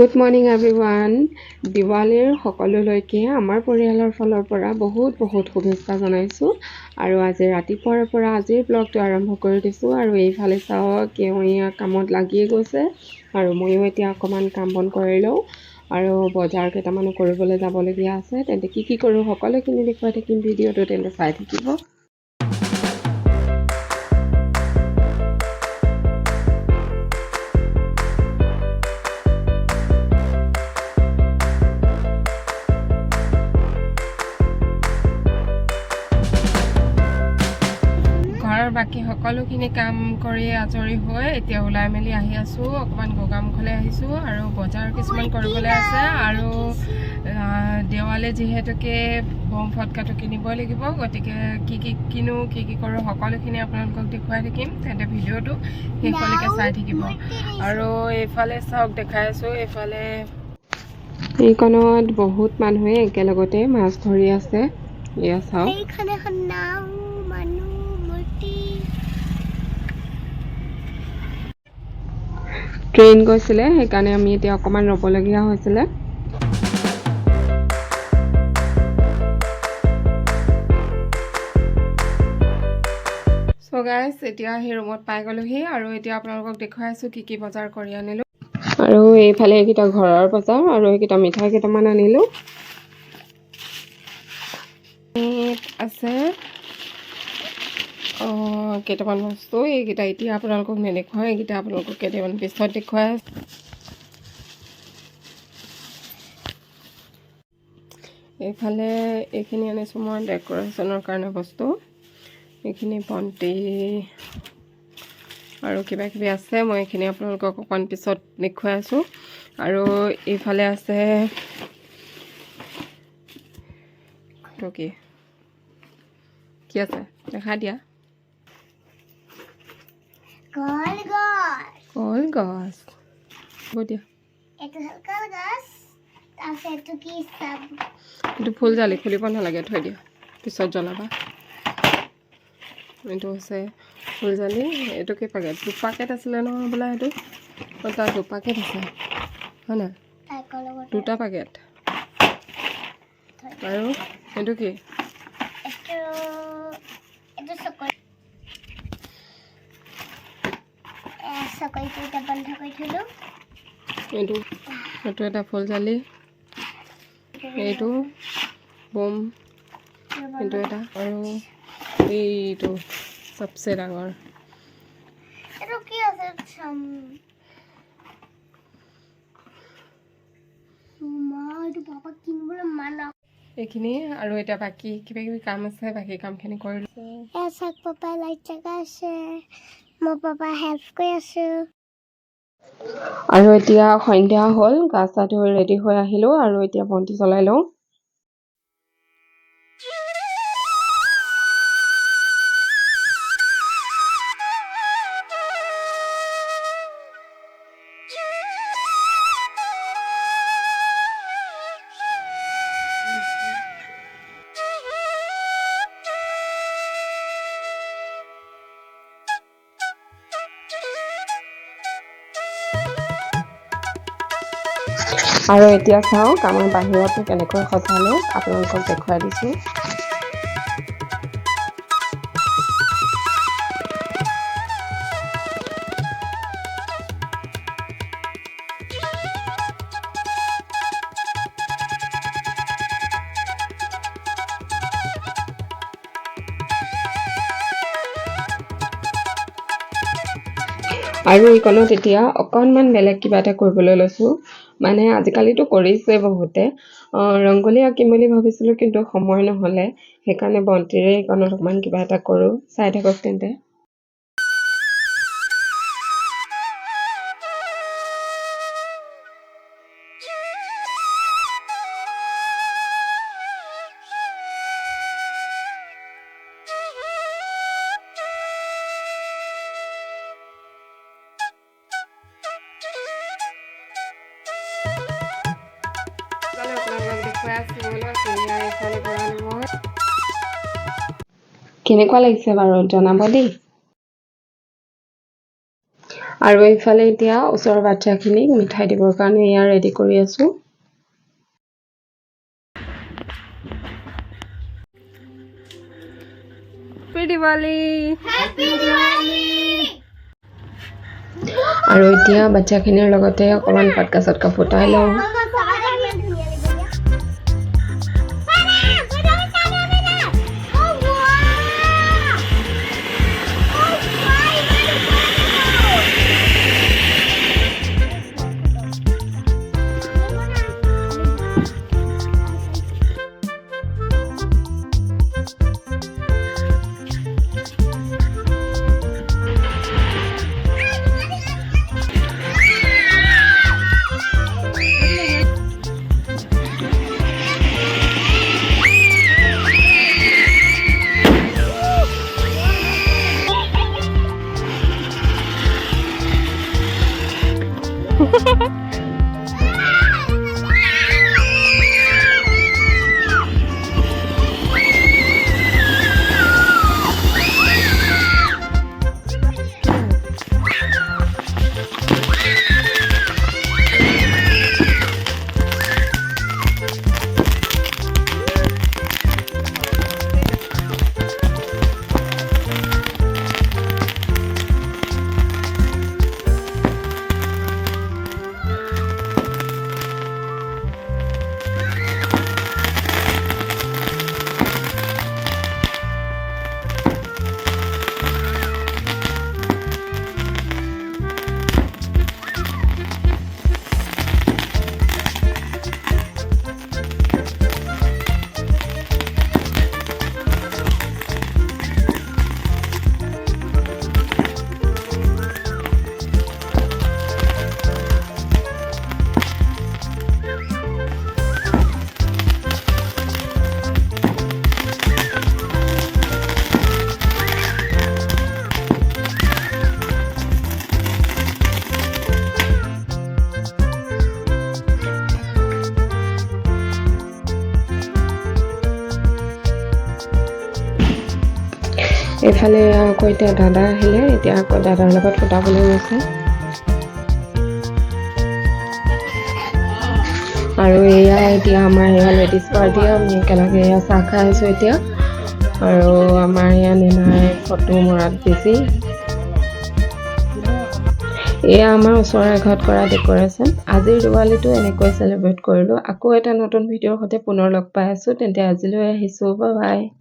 Good morning everyone দিৱালীৰ সকলোলৈকে আমাৰ পৰিয়ালৰ ফালৰ পৰা বহুত বহুত শুভেচ্ছা জনাইছোঁ আৰু আজি ৰাতিপুৱাৰ পৰা আজিৰ ব্লগটো আৰম্ভ কৰি দিছোঁ আৰু এইফালে চাওক কেৱঞা কামত লাগিয়ে গৈছে আৰু ময়ো এতিয়া অকণমান কাম বন কৰি লওঁ আৰু বজাৰ কেইটামানো কৰিবলৈ যাবলগীয়া আছে তেন্তে কি কি কৰোঁ সকলোখিনি দেখুৱাই থাকিম ভিডিঅ'টো তেন্তে চাই থাকিব। ঘৰৰ বাকী সকলোখিনি কাম কৰি আজৰি হৈ এতিয়া ওলাই মেলি আহি আছোঁ অকণমান গোগামুখলৈ আহিছোঁ আৰু বজাৰ কিছুমান কৰিবলৈ আছে আৰু দেৱালী যিহেতুকে বম ফটকাটো কিনিবই লাগিব গতিকে কি কি কিনো কি কি কৰোঁ সকলোখিনি আপোনালোকক দেখুৱাই থাকিম তেন্তে ভিডিঅ'টো শেষলৈকে চাই থাকিব। আৰু এইফালে চাওক দেখাই আছোঁ এইফালে এইকণত বহুত মানুহে একেলগতে মাছ ধৰি আছে। এয়া চাওক এইখানে এখন নাও মানুহ মূৰ্তি ট্ৰেইন গৈছিলে সেইকাৰণে আমি এতিয়া অকণমান ৰ'বলগীয়া হৈছিলে। চ' গাইজ এতিয়া সেই ৰুমত পাই গ'লোহি আৰু এতিয়া আপোনালোকক দেখুৱাই আছোঁ কি কি বজাৰ কৰি আনিলোঁ। আৰু এইফালে এইকেইটা ঘৰৰ বজাৰ আৰু এইকেইটা মিঠাই কেইটামান আনিলোঁ। আছে। কেইটামান বস্তু, এইকেইটা এতিয়া আপোনালোকক নেদেখুৱাওঁ, এইকেইটা আপোনালোকক কেইটামান পিছত দেখুৱাই এইফালে এইখিনি আনিছোঁ মই ডেক'ৰেশ্যনৰ কাৰণে বস্তু। এইখিনি বন্তি আৰু কিবা কিবি আছে, মই এইখিনি আপোনালোকক অকণমান পিছত দেখুৱাই আছোঁ। আৰু এইফালে আছে কি? কি আছে? দেখা দিয়া। কলগছ কলগছ হ'ব দিয়া এইটো হ'ল কলগছ তাৰপিছত এইটো কি চাব এইটো ফুল জালি খুলিব নালাগে থৈ দিয়া পিছত জ্বলাবা এইটো হৈছে ফুল জালি এইটো কি পেকেট দুপাকেট আছিলে নহয় বোলে সেইটো অঁ, তাত দুপাকেট আছে হয় নাই দুটা পেকেট আৰু এইটো কি এ, চকৰিটো বন্ধ থলোঁ এইটো এইটো এটা ফুল জালি এইটো বম। এইটো এটা আৰু এইটো চবচে ডাঙৰ এইটো কি আছে? এইখিনি আৰু এতিয়া বাকী কিবা কিবি কাম আছে বাকী কামখিনি কৰি লৈছোঁ এয়া পাপাই লাইট জেগা আছে। মই পাপাই হেল্প কৰি আছোঁ। আৰু এতিয়া সন্ধিয়া হ'ল গা চা ধুই ৰেডি হৈ আহিলোঁ আৰু এতিয়া বন্তি জ্বলাই লওঁ। আৰু এতিয়া চাওক আমাৰ বাহিৰতো কেনেকৈ সজালোঁ আপোনালোকক দেখুৱাই দিছোঁ। আৰু এইকণত এতিয়া অকণমান বেলেগ কিবা এটা কৰিবলৈ লৈছোঁ। মানে আজিকালিতো কৰিছে বহুতে। ৰংগলী আঁকিম বুলি ভাবিছিলোঁ কিন্তু সময় নহ'লে। সেইকাৰণে বন্তিৰে এইকণত অকণমান কিবা এটা কৰোঁ। চাই থাকক তেন্তে। কেনেকুৱা লাগিছে বাৰু জনাব দেই আৰু এইফালে এতিয়া ওচৰৰ বাচ্ছাখিনিক মিঠাই দিবৰ কাৰণে এয়া ৰেডি কৰি আছোঁ আৰু এতিয়া বাচ্ছাখিনিৰ লগতে অকণমান পাতকা চাটকা ফুটাই লওঁ এইফালে আকৌ এতিয়া দাদা আহিলে এতিয়া আকৌ দাদাৰ লগত ফুটাবলৈ গৈছে। আৰু এয়া এতিয়া আমাৰ এয়া লেডিজ পাৰ্টি আমি একেলগে এয়া চাহ খাই আছোঁ এতিয়া। আৰু আমাৰ এয়া নিনাই ফটো মৰাত বিজি এয়া আমাৰ ওচৰৰ ঘৰত কৰা ডেক'ৰেশ্যন আজিৰ দিৱালীটো এনেকৈ চেলিব্ৰেট কৰিলোঁ। আকৌ এটা নতুন ভিডিঅ'ৰ সৈতে পুনৰ লগ পাই আছোঁ। তেন্তে আজিলৈ আহিছোঁ। বাই